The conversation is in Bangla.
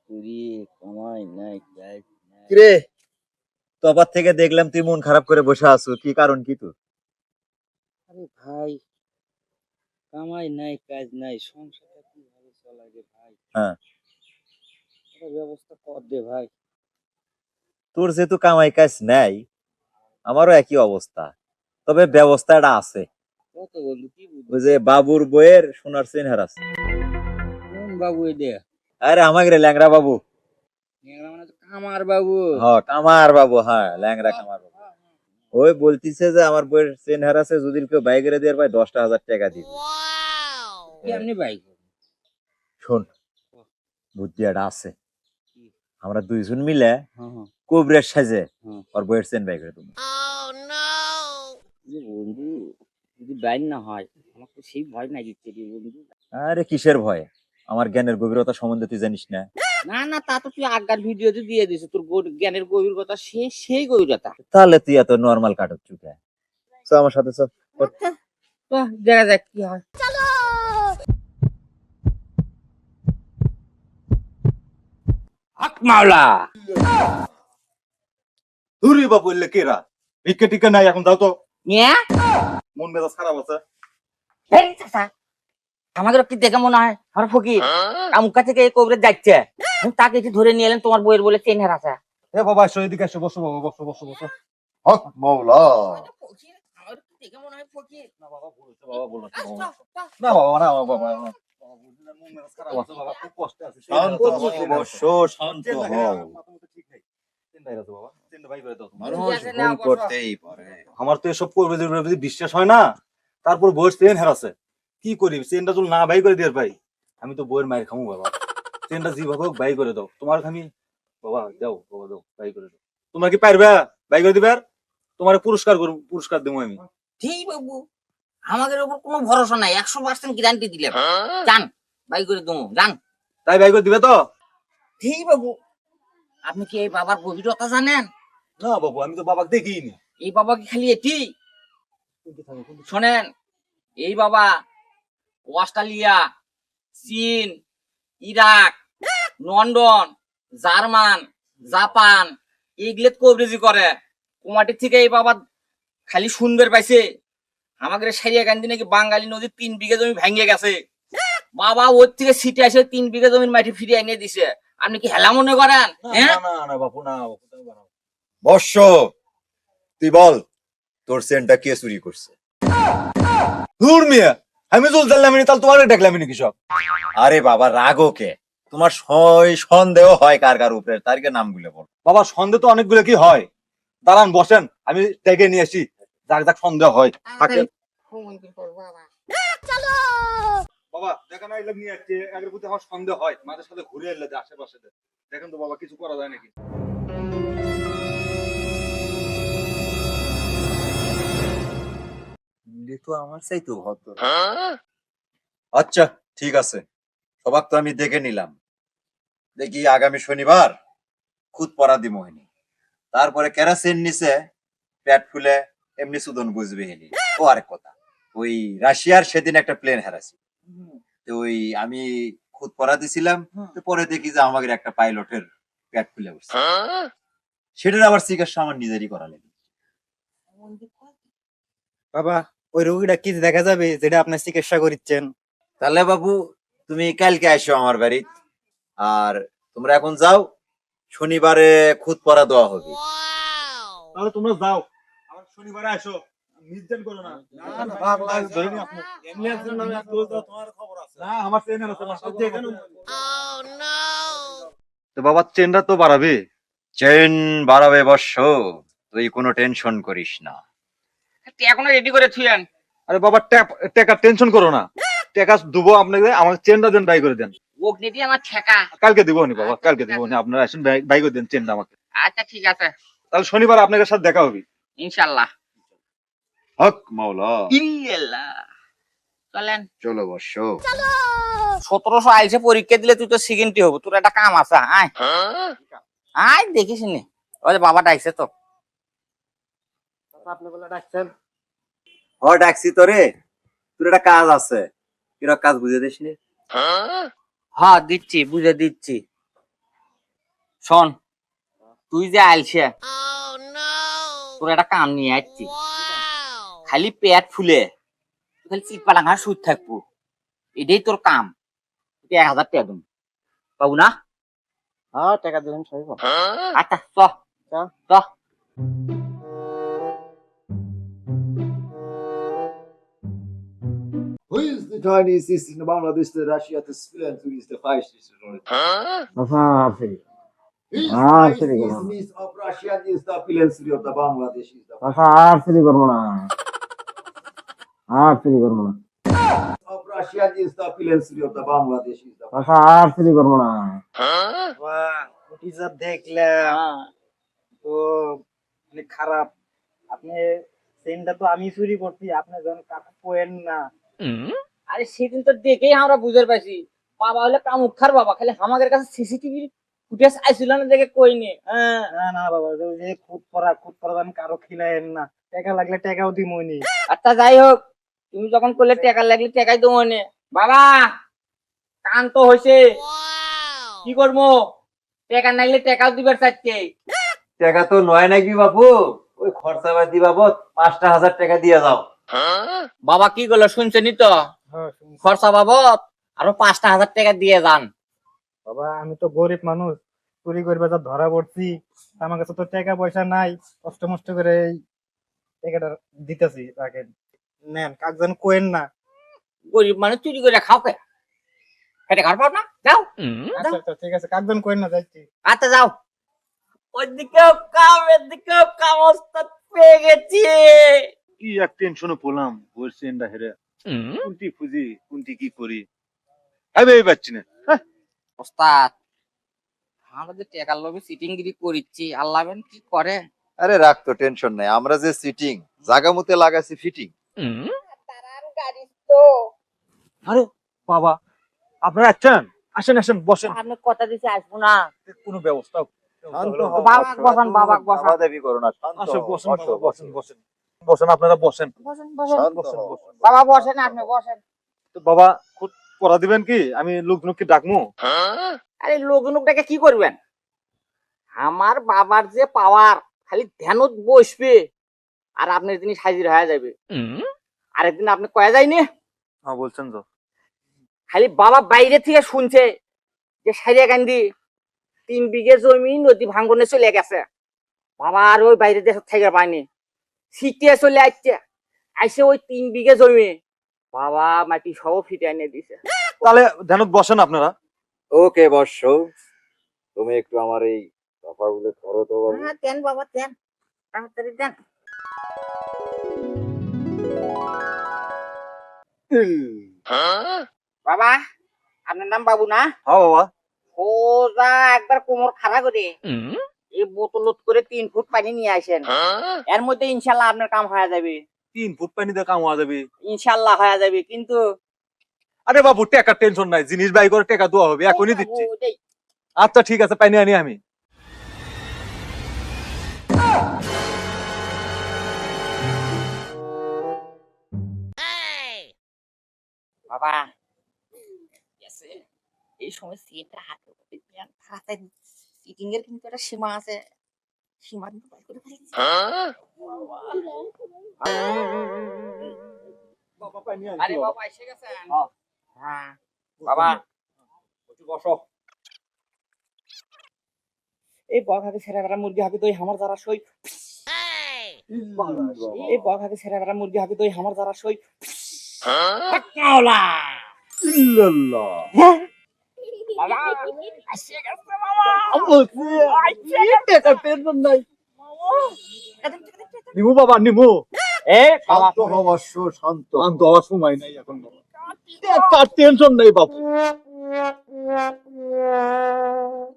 করি? তবার থেকে দেখলাম তুই মন খারাপ করে বসে আছো। কি কারণ কি তোর? আরে ভাই কামাই নাই কাজ নাই সংসারটা কীভাবে চলাই রে ভাই? হ্যাঁ। ব্যবস্থা কর দে ভাই। তোর যেহেতু কামাই কাজ নাই আমারও একই অবস্থা। তবে ব্যবস্থাটা আছে। ওই যে বাবুর বইয়ের সোনার চেন হারাছে কোন বাবু এ দে আরে আমাকে রে ল্যাংরা বাবু। মানে তো কামার বাবু। হ্যাঁ কামার বাবু হ্যাঁ ল্যাংরা কামার বাবু। ওই বলতিছে যে আমার বইয়ের চেন হারাছে যদি কেউ বাইকের দিয়ে পায় দশটা হাজার টাকা দিবে। কেমনি বাইক শোন বুদ্ধি একটা আছে? আমরা দুইজন মিলে হ্যাঁ হ্যাঁ। কোবরের সাজে ওর বইয়ের চেন বাইকের তুমি বন্ধু যদি বাইক না হয় আমার তো সেই ভয় নাই দিচ্ছে বন্ধু। আরে কিসের ভয়? আমার জ্ঞানের গভীরতা সম্বন্ধে তুই জানিস না। না না তা তো তুই আগার ভিডিওতে দিয়ে দিছিস তোর জ্ঞানের গভীরতা সে সেই গভীরতা। তাহলে তুই এত নর্মাল কাটত চুকে তো আমার সাথে সব তো দেখা যাক কি হয়। হক মাওলা! ধুরি বা বললে কেরা? ভিক্ষে টিকে নাই এখন যাও তো। নিয়ে মন মেজাজ খারাপ আছে। আমাদের কি দেখে মনে হয়? আমার ফকির আমুকা থেকে এই কবরে যাচ্ছে? তাকে এসে ধরে নিয়ে এলেন তোমার বইয়ের বলে চেন হারাছে এ বাবা এসো এদিকে এসো বসো বাবা বসো বসো বসো। হক মৌলা আমার মনে হয় মন তো এসব করবে বিশ্বাস হয় না তারপর বইয়ের চেন হেরাছে। কি করি চেনটা যদি না বাই করে দিয়ে ভাই। আমি তো বইয়ের মায়ের খামু বাবা। চেনটা যেভাবে হোক বাই করে দাও। তোমার আমি বাবা দাও বাবা দাও বাই করে দাও। তোমরা কি পারবে? বাই করে দিবে তোমার পুরস্কার করব পুরস্কার দেবো আমি। ঠিক বাবু। আমাদের উপর কোনো ভরসা নাই। একশো পার্সেন্ট গ্যারান্টি দিলে জান বাই করে দেবো। জান তাই বাই করে দিবে তো? ঠিক বাবু। আপনি কি এই বাবার গভীরতা জানেন? না বাবু আমি তো বাবাকে দেখিনি। এই বাবা কি খালি এটি। শোনেন এই বাবা অস্ট্রেলিয়া চীন ইরাক লন্ডন জার্মান জাপান এইগুলো কভারেজি করে। কুমাটির থেকে এই বাবা খালি শুনবার পাইছে। আমাদের সারিয়া গান্ধী নাকি বাঙালি নদীর তিন বিঘা জমি ভেঙে গেছে। বাবা ওর থেকে সিটে আসে তিন বিঘা জমির মাটি ফিরিয়ে এনে দিছে। আপনি কি হেলা মনে করেন। বর্ষ তুই বল তোর চেনটা কে চুরি করছে? মিয়া। আমি চল জানলাম না তাহলে তোমার ডাকলাম না কৃষক আরে বাবা রাগো কে তোমার সন্দেহ হয় কার কার উপরে তারকে নামগুলো বল। বাবা সন্দেহ তো অনেকগুলো কি হয়? দাঁড়ান বসেন আমি ডেকে নিয়ে আসি। যাক যাক সন্দেহ হয়। থাকেন বাবা। দেখেন আইলে নিয়ে আসছে একের প্রতি আমার সন্দেহ হয়। মাঝে সাথে ঘুরে এলে আশেপাশে দেখেন তো বাবা কিছু করা যায় নাকি? তো আমার চাই তো ভদ্র। আচ্ছা ঠিক আছে। সবাক তো আমি দেখে নিলাম। দেখি আগামী শনিবার খুদ পরা দি মোহিনী। তারপরে কেরাসিন নিচে পেট ফুলে এমনি সুদন বুঝবে হেনি। ও আরেক কথা। ওই রাশিয়ার সেদিন একটা প্লেন হারাছি তো ওই আমি খুদ পরা দিছিলাম তো পরে দেখি যে আমাদের একটা পাইলটের পেট ফুলে উঠছে। সেটার আবার চিকিৎসা আমার নিজেরই করা লাগে বাবা ওই রোগীটা কি দেখা যাবে যেটা আপনার চিকিৎসা করিচ্ছেন? তাহলে বাবু তুমি কালকে আসো আমার বাড়ি আর তোমরা এখন যাও শনিবারে খুদ পরা দেওয়া হবে। তাহলে তোমরা যাও। আমার শনিবারে আসো। করো না। ধরে নি আপনি না আমার ট্রেনের আছে তো বাবা চেনটা তো বাড়াবে। চেন বাড়াবে বর্ষ তুই কোনো টেনশন করিস না। এখনও রেডি করে থুয়েন আরে বাবা টাকা টেনশন করো না। টাকা দেবো আপনাকে আমাকে চেনটা দেন বাই করে দেন। অগ্নিটি আমার ঠেকা। কালকে দিব নি বাবা কালকে দিব নি। আপনারা আসেন বাই করে দেন চেনটা আমাকে। আচ্ছা ঠিক আছে। তাহলে শনিবার আপনাদের সাথে দেখা হবে। ইনশাল্লাহ হক মাওলা। ইল্লাল্লাহ। চলেন। চলো বর্ষ সতেরোশো আইসে পরীক্ষা দিলে তুই তো সেকেন্ডটি হব। তোর একটা কাম আছে আয়। আয় দেখিস নি ওই যে বাবাটা আইসে তো। আপনি বলে ডাকছেন? হ ডাকছি তোরে। তোর একটা কাজ আছে। কিরক কাজ বুঝে দিস নি হ্যাঁ দিচ্ছি বুঝে দিচ্ছি। শোন তুই যে আইলছে তোর একটা কাম নিয়ে আসছি। খালি পেট ফুলে তুই খালি চিপা ডাঙা সুদ থাকব। এটাই তোর কাম। তুই এক হাজার টাকা দিন পাবো না? হ্যাঁ টাকা সবাই আচ্ছা চ। চ। Russia is the Finland of the Bangladesh is the ভাষা আর চুরি করব না টিচার দেখলাম তো অনেক খারাপ আপনি সেনটা তো আমি চুরি করছি আপনি যখন কাকু পোয়েন না আরে সেদিন তো দেখেই আমরা বুঝতে পারছি। বাবা হলে কামুখার বাবা খালি আমাদের কাছে সিসিটিভি ফুটেজ আইছিল না দেখে কই নে? হ্যাঁ। না না বাবা যে খুদ পড়া খুদ পড়া আমি কারও খিলাইন না। টাকা লাগলে টাকাও দিমনি আচ্ছা যাই হোক তুমি যখন করলে টাকা লাগলে টাকাই দেবো নে। বাবা কান তো হয়েছে কি করব? টাকা নাইলে টাকাও দিবার চাচ্ছে টাকা তো নয় নাকি বাবু ওই খরচা বাদি বাবদ পাঁচটা হাজার টাকা দিয়ে যাও বাবা কি করল শুনছেনি তো? হ্যাঁ, খরচা বাবদ আরও পাঁচটা হাজার টাকা দিয়ে যান। বাবা আমি তো গরিব মানুষ চুরি করবে যা ধরা পড়ছি আমার কাছে তো টাকা পয়সা নাই কষ্ট মষ্ট করে এই টাকাটা দিতেছি রাখেন। নেন কাকজন কোয়েন না। গরিব মানুষ চুরি করে খাও কে? খেটে খাওয়ার পাও না? যাও। আচ্ছা আচ্ছা ঠিক আছে কাকজন কোয়েন না যাচ্ছি আচ্ছা যাও। ওইদিকেও কাম এদিকেও কাম পেয়ে গেছি। কি এক টেনশনে পড়লাম? বইয়ের চেনটা হেরে। কোনটি খুঁজি কোনটি কি করি? আমি এই পাচ্ছি না। ওস্তাদ আমরা যে টেকার লোভে সিটিং গিরি করিচ্ছি আল্লাহ কি করে? আরে রাখ তো টেনশন নাই। আমরা যে সিটিং জাগা মতে লাগাইছি ফিটিং আরে বাবা আপনারা আছেন? আসেন আসেন বসেন। আমি কথা দিছি আসব না। কোনো ব্যবস্থা বাবা, বসো, বসান, বাবা, বসান। দাবাদাবি করো না, আসো বসেন। বসেন বসেন। বসেন আপনারা বসেন। বাবা বসেন আপনি বসেন। তো বাবা খুব পড়া দিবেন কি? আমি লোকজনকে ডাকমু। আরে লোক লোকটাকে কি করবেন? আমার বাবার যে পাওয়ার খালি ধ্যানত বসবে আর আপনার জিনিস হাজির হয়ে যাবে। আরেকদিন আপনি কয়ে যায়নি হ্যাঁ বলছেন তো। খালি বাবা বাইরে থেকে শুনছে যে সারিয়া গান্ধী তিন বিঘে জমি নদী ভাঙ্গনে চলে গেছে। বাবা আর ওই বাইরে দেশ থেকে পায়নি। ছিটিয়ে চলে আসছে আইসে ওই তিন বিঘে জমি। বাবা মাটি সব ফিটে এনে দিছে। তাহলে ধ্যানত বসেন আপনারা। ওকে বর্ষ তুমি একটু আমার এই কথাগুলো করো তো বাবু। হ্যাঁ দেন বাবা দেন। তাড়াতাড়ি দেন। বাবা আপনার নাম বাবু না? হ্যাঁ বাবা। সোজা একবার কোমর খাড়া করে। এই বোতল করে তিন ফুট পানি নিয়ে আসেন। এর মধ্যে ইনশাল্লাহ আপনার কাম হয়ে যাবে। তিন ফুট পানি দিয়ে কাম হওয়া যাবে। ইনশাল্লাহ হয়ে যাবে কিন্তু আরে বাবু টাকা টেনশন নাই জিনিস বাই করে টাকা দেওয়া হবে এখনই দিচ্ছি। আচ্ছা ঠিক আছে পানি আনি আমি। বাবা এই সময় সিটটা হাতে সিটিং এর কিন্তু একটা সীমা আছে। সীমা কিন্তু পার করে ফেলেছি। বাবা আরে বাবা? এসে গেছেন? হ্যাঁ। বাবা। বসো এই বক হাতে ছেড়ে বেড়া মুরগি হাতে দই আমার যারা সই এই বক হাতে ছেড়ে বেড়া মুরগি হাতে দই আমার যারা সই কাওলা নিমু বাবা নিমু। এ শান্ত হও, বর্ষ, শান্ত। শান্ত হওয়ার সময় নাই এখন বাবা। টেনশন নাই বাবু।